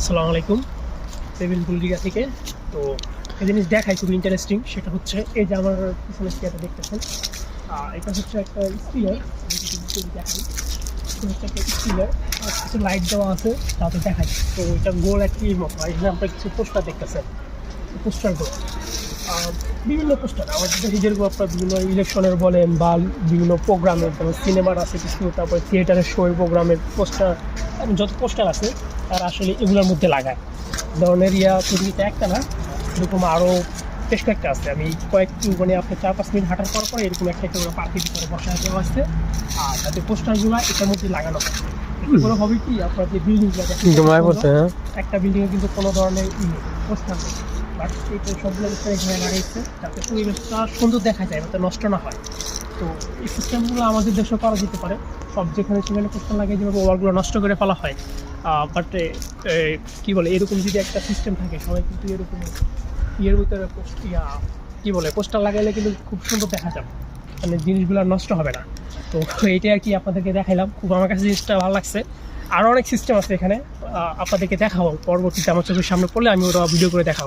আসসালামু আলাইকুম। সেভিল বুলদিঘা থেকে। তো এই জিনিস দেখাই খুব ইন্টারেস্টিং সেটা হচ্ছে এই যে আমার পিছনে স্টিয়ারটা দেখতেছেন। এটা হচ্ছে একটা স্টিয়ার দেখাই। হচ্ছে কিছু লাইট দেওয়া আছে তাতে দেখাই। তো এটা গোল একটি মতো এখানে আমরা কিছু পোস্টার দেখতেছেন। পোস্টারগুলো বিভিন্ন পোস্টার আমাদের যেরকম আপনার বিভিন্ন ইলেকশনের বলেন বা বিভিন্ন প্রোগ্রামের যেমন সিনেমার আছে কিছু তারপরে থিয়েটারের শোয়ের প্রোগ্রামের পোস্টার যত পোস্টার আছে তারা আসলে এগুলোর মধ্যে লাগায়। ধরনের ইয়া পৃথিবীতে একটা না এরকম আরও বেশ কয়েকটা আছে। আমি কয়েকটু মানে আপনার চার পাঁচ মিনিট হাঁটার পর পর এরকম একটা একটা করে পার্কের ভিতরে বসা দেওয়া আছে আর তাতে পোস্টারগুলো এটার মধ্যে লাগানো হয়। করে হবে কি আপনার যে বিল্ডিংগুলো হ্যাঁ। একটা বিল্ডিংয়ে কিন্তু কোনো ধরনের পোস্টার নেই। এই সুন্দর দেখা যায়, যাতে নষ্ট না হয়। তো এই সিস্টেমগুলো আমাদের দেশেও করা যেতে পারে। সব যেখানে সেখানে পোস্টার লাগিয়ে যেভাবে ওয়ালগুলো নষ্ট করে ফেলা হয় বাট কী বলে, এরকম যদি একটা সিস্টেম থাকে, সবাই কিন্তু এরকম ইয়ের ভিতরে পোস্ট কী বলে পোস্টার লাগাইলে কিন্তু খুব সুন্দর দেখা যাবে। মানে জিনিসগুলো নষ্ট হবে না। তো এইটাই আর কি আপনাদেরকে দেখাইলাম। খুব আমার কাছে জিনিসটা ভালো লাগছে। আরও অনেক সিস্টেম আছে এখানে আপনাদেরকে দেখাবো। পরবর্তীতে আমার চোখের সামনে পড়লে আমি ওরা ভিডিও করে দেখাবো।